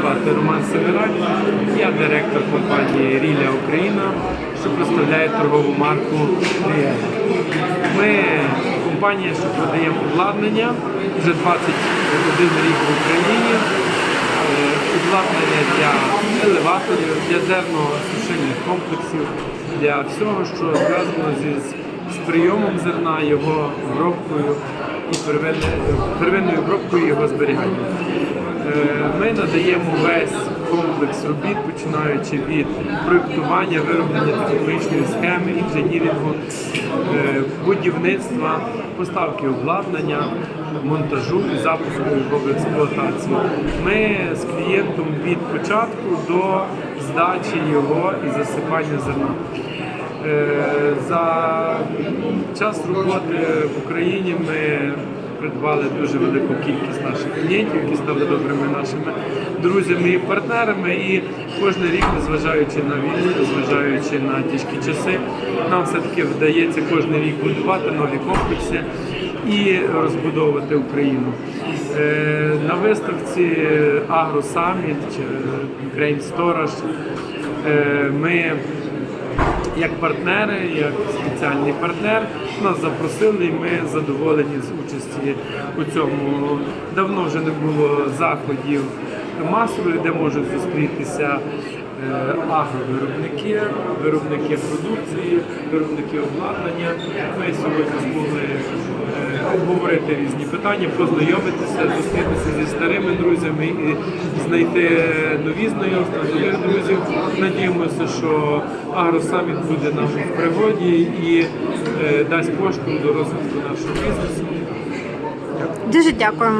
звати Роман Семираль. Я директор компанії Ріля Україна, що представляє торгову марку Ріля. Ми компанія, що продаємо обладнання вже 21 рік в Україні. Е, Обладнання для елеваторів, для зерно-сушильних комплексів, для всього, що зв'язано зі з прийомом зерна, його обробкою і первинною, обробкою його зберіганням. Е, Ми надаємо весь комплекс робіт, починаючи від проєктування, вироблення технологічної схеми, інженірингу, е, будівництва, поставки обладнання, монтажу і запуску в експлуатацію. Ми з клієнтом від початку до здачі його і засипання зерна. Е, За час роботи в Україні ми придбали дуже велику кількість наших клієнтів, які стали добрими нашими друзями і партнерами. І кожен рік, незважаючи на війну, незважаючи на тяжкі часи, нам все-таки вдається кожен рік будувати нові комплекси і розбудовувати Україну. Е, На виставці Agro Summit чи Grain Storage е, ми як партнери, як спеціальний партнер нас запросили, і ми задоволені з участі у цьому. Давно вже не було заходів масових, де можуть зустрітися е, агровиробники, виробники продукції, виробники обладнання. Ми сьогодні е, обговорити різні питання, познайомитися, зустрітися зі старими друзями і знайти нові знайомства, нових друзів. Надіємося, що Агросаміт буде нам в пригоді і е, дасть поштовх до розвитку нашого бізнесу. Дуже дякуємо.